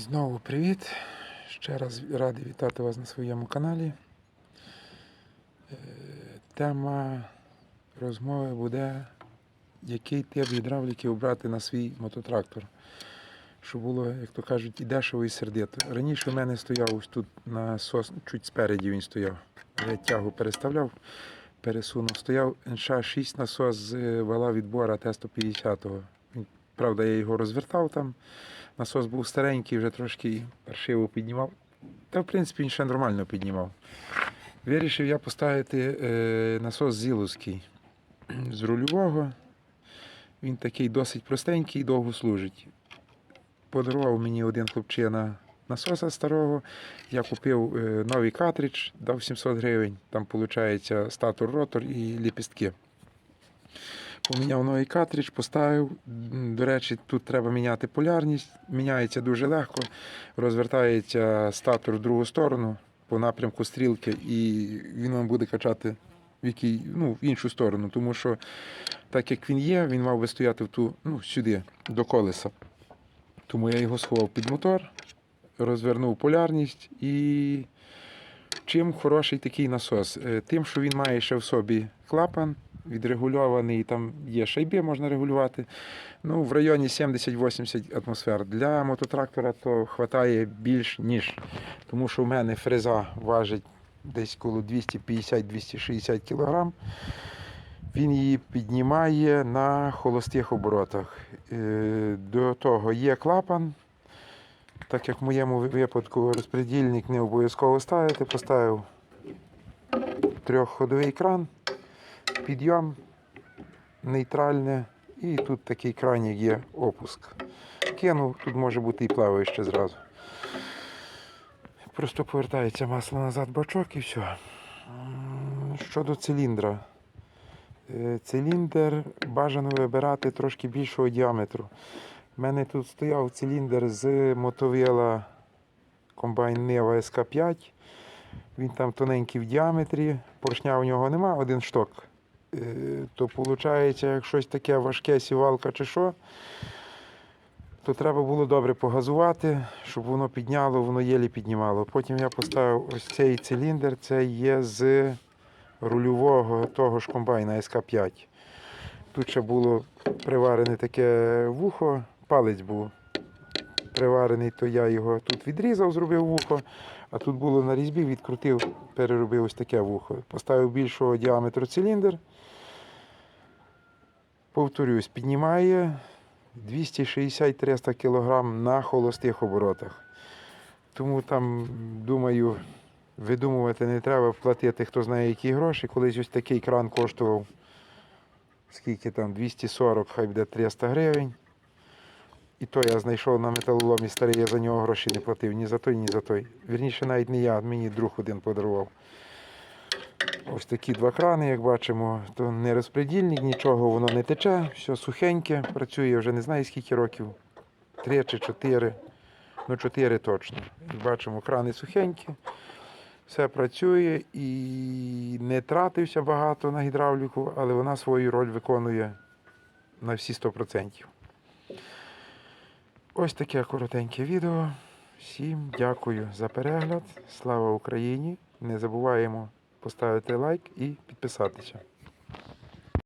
Знову привіт. Ще раз радий вітати вас на своєму каналі. Е, Тема розмови буде, який тип гідравліки обрати на свій мототрактор. Щоб було, як то кажуть, і дешево, і сердито. Раніше в мене стояв ось тут насос, чуть спереді він стояв. Я тягу переставляв, пересунув. Стояв НШ-6 насос з вала відбора Т-150. Правда, я його розвертав там. Насос був старенький, вже трошки паршиво піднімав. Та, в принципі, він ще нормально піднімав. Вирішив я поставити е, насос зіловський з рульового. Він такий досить простенький і довго служить. Подарував мені один хлопчина насоса старого. Я купив е, новий картридж, дав 700 гривень. Там виходить статор ротор і ліпістки. Поміняв новий картридж, поставив. До речі, тут треба міняти полярність. Міняється дуже легко. Розвертається статор в другу сторону по напрямку стрілки, і він вам буде качати в, якій, ну, в іншу сторону. Тому що, так як він є, він мав би стояти в ту, ну, сюди, до колеса. Тому я його сховав під мотор, розвернув полярність і. Чим хороший такий насос? Е, Тим, що він має ще в собі клапан відрегульований, там є шайби, можна регулювати. Ну, в районі 70-80 атмосфер. Для мототрактора то вистачає більш ніж. Тому що в мене фреза важить десь коло 250-260 кг. Він її піднімає на холостих оборотах. Е, До того є клапан. Так як в моєму випадку розпредільник не обов'язково ставити, поставив трьохходовий кран, підйом, нейтральне, і тут такий кранік є опуск. Кинув, тут може бути і плаваюче зразу. Просто повертається масло назад бачок і все. Щодо циліндра. Е, Циліндр бажано вибирати трошки більшого діаметру. У мене тут стояв циліндр з мотовила комбайн Нива СК5. Він там тоненький в діаметрі, поршня у нього нема, один шток. Е, То виходить, як щось таке важке, сівалка чи що, то треба було добре погазувати, щоб воно підняло, воно єлі піднімало. Потім я поставив ось цей циліндр, це є з рульового того ж комбайна СК5. Тут ще було приварене таке вухо, палець був приварений, то я його тут відрізав, зробив вухо, а тут було на різьбі, відкрутив, переробив ось таке вухо. Поставив більшого діаметру циліндр. Повторюсь, піднімає 260-300 кг на холостих оборотах. Тому там, думаю, видумувати не треба, платити хто знає які гроші. Колись ось такий кран коштував скільки там, 240, хай буде 300 гривень. І то я знайшов на металоломі старий, я за нього гроші не платив ні за той, ні за той. Вірніше, навіть не я, мені друг один подарував. Ось такі два крани, як бачимо, то не розпредільник, нічого воно не тече, все сухеньке, працює вже не знаю скільки років. Три чи чотири. Ну, чотири точно. Як бачимо, крани сухенькі, все працює і не тратився багато на гідравліку, але вона свою роль виконує на всі 100%. Ось таке коротеньке відео. Всім дякую за перегляд. Слава Україні! Не забуваємо поставити лайк і підписатися.